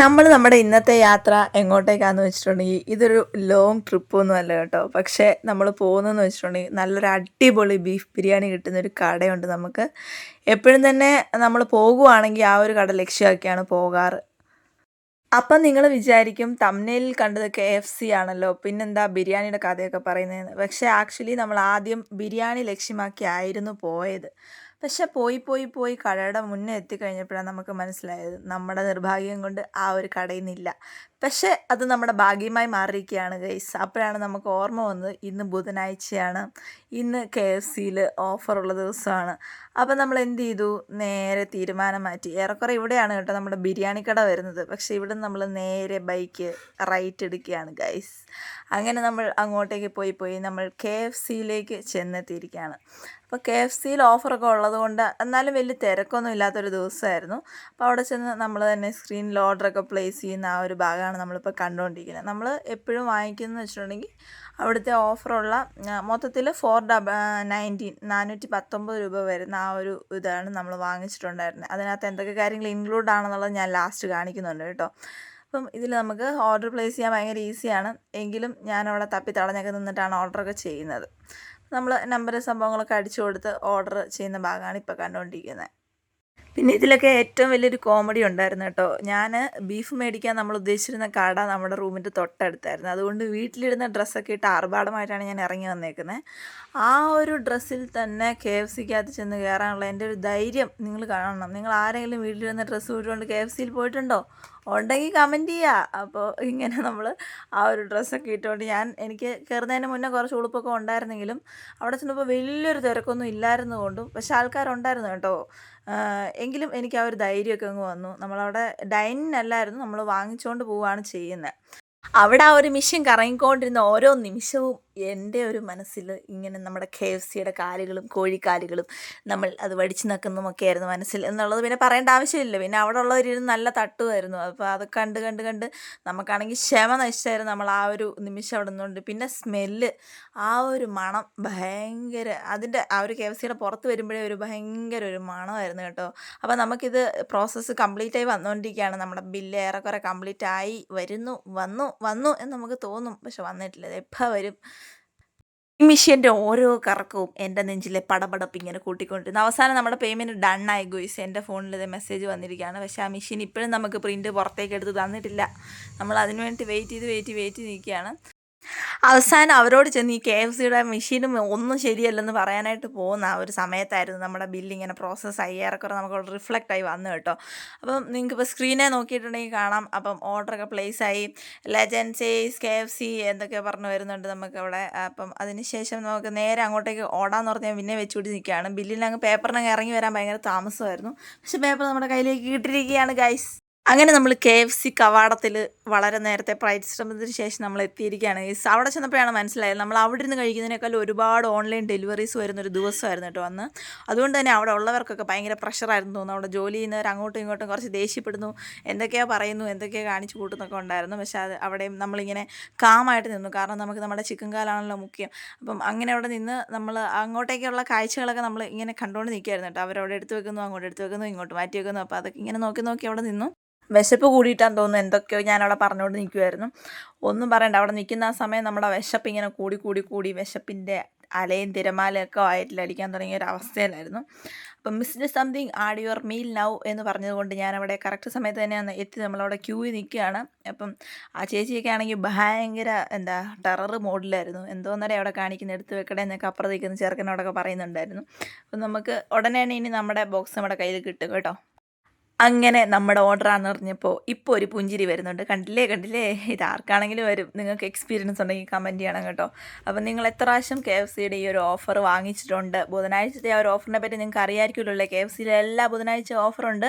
നമ്മൾ നമ്മുടെ ഇന്നത്തെ യാത്ര എങ്ങോട്ടേക്കാന്ന് വെച്ചിട്ടുണ്ടെങ്കിൽ ഇതൊരു ലോങ് ട്രിപ്പൊന്നും അല്ല കേട്ടോ. പക്ഷേ നമ്മൾ പോകുന്നതെന്ന് വെച്ചിട്ടുണ്ടെങ്കിൽ നല്ലൊരു അടിപൊളി ബീഫ് ബിരിയാണി കിട്ടുന്ന ഒരു കടയുണ്ട് നമുക്ക്. എപ്പോഴും തന്നെ നമ്മൾ പോകുവാണെങ്കിൽ ആ ഒരു കട ലക്ഷ്യമാക്കിയാണ് പോകാറ്. അപ്പം നിങ്ങൾ വിചാരിക്കും തമ്നയിൽ കണ്ടത് കെ എഫ് സി ആണല്ലോ പിന്നെന്താ ബിരിയാണിയുടെ കഥയൊക്കെ പറയുന്നതെന്ന്. പക്ഷേ ആക്ച്വലി നമ്മൾ ആദ്യം ബിരിയാണി ലക്ഷ്യമാക്കി ആയിരുന്നു പോയത്. പക്ഷെ പോയി പോയി പോയി കടയുടെ മുന്നേ എത്തിക്കഴിഞ്ഞപ്പോഴാണ് നമുക്ക് മനസ്സിലായത് നമ്മുടെ നിർഭാഗ്യം കൊണ്ട് ആ ഒരു കടയിൽ നിന്നില്ല. പക്ഷേ അത് നമ്മുടെ ഭാഗ്യമായി മാറിയിരിക്കുകയാണ് ഗൈസ് അപ്പോഴാണ് നമുക്ക് ഓർമ്മ വന്നത് ഇന്ന് ബുധനാഴ്ചയാണ്. ഇന്ന് കെ എഫ് സിയിൽ ഓഫറുള്ള ദിവസമാണ്. അപ്പോൾ നമ്മൾ എന്ത് ചെയ്തു? നേരെ തീരുമാനം മാറ്റി. ഏറെക്കുറെ ഇവിടെയാണ് കേട്ടോ നമ്മുടെ ബിരിയാണി കട വരുന്നത്. പക്ഷേ ഇവിടെ നമ്മൾ നേരെ ബൈക്ക് റൈറ്റ് എടുക്കുകയാണ് ഗൈസ് അങ്ങനെ നമ്മൾ അങ്ങോട്ടേക്ക് പോയി പോയി നമ്മൾ കെ എഫ് സിയിലേക്ക് ചെന്നെത്തിയിരിക്കുകയാണ്. അപ്പോൾ കെ എഫ് സിയിൽ ഓഫറൊക്കെ ഉള്ളതുകൊണ്ട് എന്നാലും വലിയ തിരക്കൊന്നും ഇല്ലാത്തൊരു ദിവസമായിരുന്നു. അപ്പോൾ അവിടെ ചെന്ന് നമ്മൾ തന്നെ സ്ക്രീനിൽ ഓർഡറൊക്കെ പ്ലേസ് ചെയ്യുന്ന ആ ഒരു ഭാഗമാണ് നമ്മളിപ്പോൾ കണ്ടുകൊണ്ടിരിക്കുന്നത് നമ്മൾ എപ്പോഴും വാങ്ങിക്കുന്നതെന്ന് വെച്ചിട്ടുണ്ടെങ്കിൽ അവിടുത്തെ ഓഫറുള്ള മൊത്തത്തിൽ ഫോർ ഡബ നയന്റീൻ നാനൂറ്റി പത്തൊമ്പത് രൂപ വരുന്ന ആ ഒരു ഇതാണ് നമ്മൾ വാങ്ങിച്ചിട്ടുണ്ടായിരുന്നത് അതിനകത്ത് എന്തൊക്കെ കാര്യങ്ങൾ ഇൻക്ലൂഡ് ആണെന്നുള്ളത് ഞാൻ ലാസ്റ്റ് കാണിക്കുന്നുണ്ട് കേട്ടോ. അപ്പം ഇതിൽ നമുക്ക് ഓർഡർ പ്ലേസ് ചെയ്യാൻ ഭയങ്കര ഈസിയാണ് എങ്കിലും ഞാൻ ഞാനവിടെ തപ്പി തടഞ്ഞൊക്കെ നിന്നിട്ടാണ് ഓർഡറൊക്കെ ചെയ്യുന്നത്. നമ്മൾ നമ്പർ സംഭവങ്ങളൊക്കെ അടിച്ചു കൊടുത്ത് ഓർഡർ ചെയ്യുന്ന ഭാഗമാണ് ഇപ്പോൾ കണ്ടുകൊണ്ടിരിക്കുന്നത് പിന്നെ ഇതിലൊക്കെ ഏറ്റവും വലിയൊരു കോമഡി ഉണ്ടായിരുന്നു കേട്ടോ. ഞാൻ ബീഫ് മേടിക്കാൻ നമ്മൾ ഉദ്ദേശിച്ചിരുന്ന കട നമ്മുടെ റൂമിന്റെ തൊട്ടടുത്തായിരുന്നു. അതുകൊണ്ട് വീട്ടിലിരുന്ന ഡ്രസ്സൊക്കെ ഇട്ട് ആർഭാടമായിട്ടാണ് ഞാൻ ഇറങ്ങി വന്നേക്കുന്നത് ആ ഒരു ഡ്രസ്സിൽ തന്നെ കെ എഫ് സിക്കകത്ത് ചെന്ന് കയറാനുള്ള എന്റെ ഒരു ധൈര്യം നിങ്ങൾ കാണണം. നിങ്ങൾ ആരെങ്കിലും വീട്ടിലിരുന്ന ഡ്രസ്സ് വിട്ടുകൊണ്ട് കെ എഫ് സിയിൽ പോയിട്ടുണ്ടോ? ഉണ്ടെങ്കിൽ കമന്റ് ചെയ്യുക അപ്പോൾ ഇങ്ങനെ നമ്മൾ ആ ഒരു ഡ്രസ്സൊക്കെ ഇട്ടുകൊണ്ട് ഞാൻ എനിക്ക് കയറുന്നതിന് മുന്നേ കുറച്ച് ഉളുപ്പൊക്കെ ഉണ്ടായിരുന്നെങ്കിലും അവിടെ ചെന്നപ്പോൾ വലിയൊരു തിരക്കൊന്നും ഇല്ലായിരുന്നു കൊണ്ടും. പക്ഷെ ആൾക്കാരുണ്ടായിരുന്നു കേട്ടോ. എങ്കിലും എനിക്ക് ആ ഒരു ധൈര്യമൊക്കെ അങ്ങ് വന്നു. നമ്മളവിടെ ഡൈനിനല്ലായിരുന്നു നമ്മൾ വാങ്ങിച്ചുകൊണ്ട് പോവുകയാണ് ചെയ്യുന്നത് അവിടെ ആ ഒരു മിഷൻ കറങ്ങിക്കൊണ്ടിരുന്ന ഓരോ നിമിഷവും എന്റെ ഒരു മനസ്സിൽ ഇങ്ങനെ നമ്മുടെ കെ എഫ് സിയുടെ കാലുകളും കോഴിക്കാലുകളും നമ്മൾ അത് വടിച്ച് നിൽക്കുന്നതുമൊക്കെ ആയിരുന്നു മനസ്സിൽ എന്നുള്ളത് പിന്നെ പറയേണ്ട ആവശ്യമില്ല. പിന്നെ അവിടെ ഉള്ളവരിരുന്ന് നല്ല തട്ടുമായിരുന്നു. അപ്പോൾ അത് കണ്ട് കണ്ട് കണ്ട് നമുക്കാണെങ്കിൽ ക്ഷമ നശിച്ചായിരുന്നു നമ്മൾ ആ ഒരു നിമിഷം അവിടെ നിന്നുകൊണ്ട്. പിന്നെ സ്മെല്ല് ആ ഒരു മണം ഭയങ്കര അതിന്റെ ആ ഒരു കെ എഫ് സിയുടെ പുറത്ത് വരുമ്പോഴേ ഒരു ഭയങ്കര ഒരു മണമായിരുന്നു കേട്ടോ. അപ്പോൾ നമുക്കിത് പ്രോസസ്സ് കംപ്ലീറ്റായി വന്നുകൊണ്ടിരിക്കുകയാണ്. നമ്മുടെ ബില്ല് ഏറെക്കുറെ കംപ്ലീറ്റ് ആയി വരുന്നു വന്നു. വന്നു എന്ന് നമുക്ക് തോന്നും. പക്ഷെ വന്നിട്ടില്ല. എപ്പോൾ വരും? മിഷ്യന്റെ ഓരോ കറക്കവും എന്റെ നെഞ്ചിലെ പടപടപ്പ് ഇങ്ങനെ കൂട്ടിക്കൊണ്ടിരുന്നു. അവസാനം നമ്മുടെ പേയ്മെന്റ് ഡൺ ആയി ഗോയ്സ്. എന്റെ ഫോണിൽ ഇത് മെസ്സേജ് വന്നിരിക്കുകയാണ്. പക്ഷേ ആ മെഷീൻ ഇപ്പോഴും നമുക്ക് പ്രിന്റ് പുറത്തേക്ക് എടുത്ത് തന്നിട്ടില്ല. നമ്മൾ അതിനുവേണ്ടി വെയിറ്റ് ചെയ്ത് വെയിറ്റ് വെയിറ്റ് നിൽക്കുകയാണ്. അവസാനം അവരോട് ചെന്ന് ഈ കെ എഫ് സിയുടെ മെഷീനും ഒന്നും ശരിയല്ലെന്ന് പറയാനായിട്ട് പോകുന്ന ആ ഒരു സമയത്തായിരുന്നു നമ്മുടെ ബില്ല് ഇങ്ങനെ പ്രോസസ്സ് ആയി. ഏറെക്കുറെ നമുക്ക് റിഫ്ലക്റ്റ് ആയി വന്നു കേട്ടോ. അപ്പം നിങ്ങൾക്ക് ഇപ്പോൾ സ്ക്രീനെ നോക്കിയിട്ടുണ്ടെങ്കിൽ കാണാം. അപ്പം ഓർഡറൊക്കെ പ്ലേസ് ആയി. ലെജൻസേസ് കെ എഫ് സി എന്തൊക്കെ പറഞ്ഞു വരുന്നുണ്ട് നമുക്ക് അവിടെ. അപ്പം അതിനുശേഷം നമുക്ക് നേരെ അങ്ങോട്ടേക്ക് ഓടാന്ന് പറഞ്ഞാൽ പിന്നെ വെച്ചുകൂടി നിൽക്കുകയാണ്. ബില്ലിൽ അങ്ങ് പേപ്പറിനങ്ങ് ഇറങ്ങി വരാൻ ഭയങ്കര താമസമായിരുന്നു. പക്ഷേ പേപ്പർ നമ്മുടെ കയ്യിലേക്ക് കിട്ടിയിരിക്കുകയാണ് ഗൈസ് അങ്ങനെ നമ്മൾ കെ എഫ് സി കവാടത്തിൽ വളരെ നേരത്തെ പരിശ്രമത്തിന് ശേഷം നമ്മൾ എത്തിയിരിക്കുകയാണ്. ഈ അവിടെ ചെന്നപ്പോഴാണ് മനസ്സിലായത്. നമ്മൾ അവിടെ നിന്ന് കഴിക്കുന്നതിനേക്കാൾ ഒരുപാട് ഓൺലൈൻ ഡെലിവറീസ് വരുന്ന വരുന്നൊരു ദിവസമായിരുന്നു കേട്ടോ അന്ന്. അതുകൊണ്ട് തന്നെ അവിടെ ഉള്ളവർക്കൊക്കെ ഭയങ്കര പ്രഷറായിരുന്നു തോന്നുന്നു. അവിടെ ജോലി ചെയ്യുന്നവർ അങ്ങോട്ടും ഇങ്ങോട്ടും കുറച്ച് ദേഷ്യപ്പെടുന്നു. എന്തൊക്കെയാണ് പറയുന്നു എന്തൊക്കെയാണ് കാണിച്ചു കൂട്ടുന്നൊക്കെ ഉണ്ടായിരുന്നു. പക്ഷേ അത് അവിടെയും നമ്മളിങ്ങനെ കാമായിട്ട് നിന്നു. കാരണം നമുക്ക് നമ്മുടെ ചിക്കൻ കാലാണല്ലോ മുഖ്യം. അപ്പം അങ്ങനെ അവിടെ നിന്ന് നമ്മൾ അങ്ങോട്ടേക്കുള്ള കാഴ്ചകളൊക്കെ നമ്മൾ ഇങ്ങനെ കണ്ടുകൊണ്ട് നിൽക്കുകയായിരുന്നു കേട്ടോ. അവരവിടെ എടുത്ത് വെക്കുന്നു അങ്ങോട്ട് എടുത്ത് വെക്കുന്നു ഇങ്ങോട്ട് മാറ്റി വെക്കുന്നു. അപ്പോൾ അതൊക്കെ ഇങ്ങനെ നോക്കി നോക്കി അവിടെ നിന്നു. വിശപ്പ് കൂടിയിട്ടാന്ന് തോന്നുന്നു എന്തൊക്കെയോ ഞാനവിടെ പറഞ്ഞുകൊണ്ട് നിൽക്കുമായിരുന്നു ഒന്നും പറയണ്ട അവിടെ നിൽക്കുന്ന ആ സമയം നമ്മുടെ വിശപ്പ് ഇങ്ങനെ കൂടി കൂടി കൂടി വിശപ്പിന്റെ അലയും തിരമാലയൊക്കെ വയറ്റിലടിക്കാൻ തുടങ്ങിയ ഒരു അവസ്ഥയിലായിരുന്നു. അപ്പം missed something add your meal now എന്ന് പറഞ്ഞതുകൊണ്ട് ഞാനവിടെ കറക്റ്റ് സമയത്ത് തന്നെയാണ് എത്തി നമ്മളവിടെ ക്യൂവിൽ നിൽക്കുകയാണ്. അപ്പം ആ ചേച്ചിയൊക്കെ ആണെങ്കിൽ ഭയങ്കര എന്താ ടെറർ മോഡിലായിരുന്നു. എന്തോന്നേരം അവിടെ കാണിക്കുന്ന എടുത്ത് വെക്കടേ എന്നൊക്കെ അപ്പുറത്ത് നിൽക്കുന്ന പറയുന്നുണ്ടായിരുന്നു. അപ്പം നമുക്ക് ഉടനെ തന്നെ ഇനി നമ്മുടെ ബോക്സ് നമ്മുടെ കയ്യിൽ കിട്ടും കേട്ടോ. അങ്ങനെ നമ്മുടെ ഓർഡറാന്ന് പറഞ്ഞപ്പോൾ ഇപ്പോൾ ഒരു പുഞ്ചിരി വരുന്നുണ്ട്. കണ്ടില്ലേ കണ്ടില്ലേ? ഇത് ആർക്കാണെങ്കിലും വരും. നിങ്ങൾക്ക് എക്സ്പീരിയൻസ് ഉണ്ടെങ്കിൽ കമന്റ് ചെയ്യണം കേട്ടോ. അപ്പം നിങ്ങൾ എത്ര പ്രാവശ്യം കെ എഫ് സിയുടെ ഈ ഒരു ഓഫർ വാങ്ങിച്ചിട്ടുണ്ട്? ബുധനാഴ്ചത്തെ ആ ഒരു ഓഫറിനെ പറ്റി നിങ്ങൾക്ക് അറിയാമായിരിക്കുമല്ലോ കെ എഫ് സിയിലെ എല്ലാ ബുധനാഴ്ച ഓഫറുണ്ട്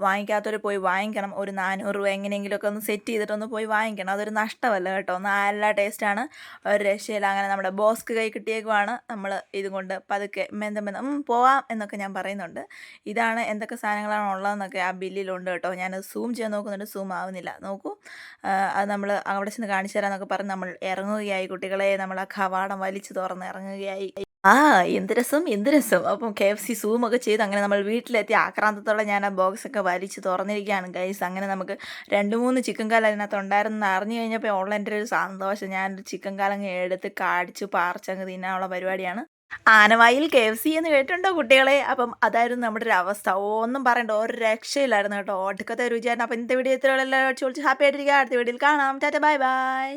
വാങ്ങിക്കാത്തവർ പോയി വാങ്ങിക്കണം. ഒരു നാനൂറ് രൂപ എങ്ങനെയെങ്കിലുമൊക്കെ ഒന്ന് സെറ്റ് ചെയ്തിട്ടൊന്ന് പോയി വാങ്ങിക്കണം. അതൊരു നഷ്ടമല്ല കേട്ടോ. നല്ല ടേസ്റ്റാണ് ഒരു രക്ഷയില്ല. അങ്ങനെ നമ്മുടെ ബോസ്ക്ക് കൈ കിട്ടിയേക്കുമാണ് നമ്മൾ ഇതുകൊണ്ട് പതുക്കെ മെന്ത മെന്ത പോവാം എന്നൊക്കെ ഞാൻ പറയുന്നുണ്ട്. ഇതാണ് എന്തൊക്കെ സാധനങ്ങളാണ് ഉള്ളതെന്നൊക്കെ ആ ബില്ലിലുണ്ട് കേട്ടോ. ഞാൻ സൂം ചെയ്യാൻ നോക്കുന്നുണ്ട്. സൂം ആവുന്നില്ല. നോക്കൂ. അത് നമ്മൾ അവിടെ ചെന്ന് കാണിച്ചു തരാമെന്നൊക്കെ പറഞ്ഞ് നമ്മൾ ഇറങ്ങുകയായി. കുട്ടികളെ നമ്മൾ ആ കവാടം വലിച്ചു തുറന്ന് ഇറങ്ങുകയായി. ആ എന്ത് രസം എന്ത് രസം. അപ്പം കെ എഫ് സി സൂമൊക്കെ ചെയ്ത് അങ്ങനെ നമ്മൾ വീട്ടിലെത്തി. ആക്രാന്തത്തോടെ ഞാൻ ആ ബോക്സൊക്കെ വലിച്ച് തുറന്നിരിക്കുകയാണ്. ഗൈസ് അങ്ങനെ നമുക്ക് രണ്ട് മൂന്ന് ചിക്കൻ കാലം അതിനകത്ത് ഉണ്ടായിരുന്നു അറിഞ്ഞു കഴിഞ്ഞപ്പോൾ ഓൺലൈന്റെ ഒരു സന്തോഷം. ഞാനൊരു ചിക്കൻ കാലങ്ങ് എടുത്ത് കാടിച്ച് പാർച്ചങ്ങ് തിന്നാനുള്ള പരിപാടിയാണ്. ആനവായിൽ കെ എഫ് സി എന്ന് കേട്ടിട്ടുണ്ടോ കുട്ടികളെ? അപ്പം അതായിരുന്നു നമ്മുടെ ഒരു അവസ്ഥ. ഒന്നും പറയണ്ട ഒരു രക്ഷയില്ലായിരുന്നു കേട്ടോ. ഒടുക്കത്തെ രുചിയായിരുന്നു അപ്പം ഇന്നത്തെ വീഡിയോ ഇത്രയുള്ള ചോദിച്ച് ഹാപ്പി ആയിട്ടിരിക്കുക. അടുത്ത വീഡിയോയിൽ കാണാം. Tata bye bye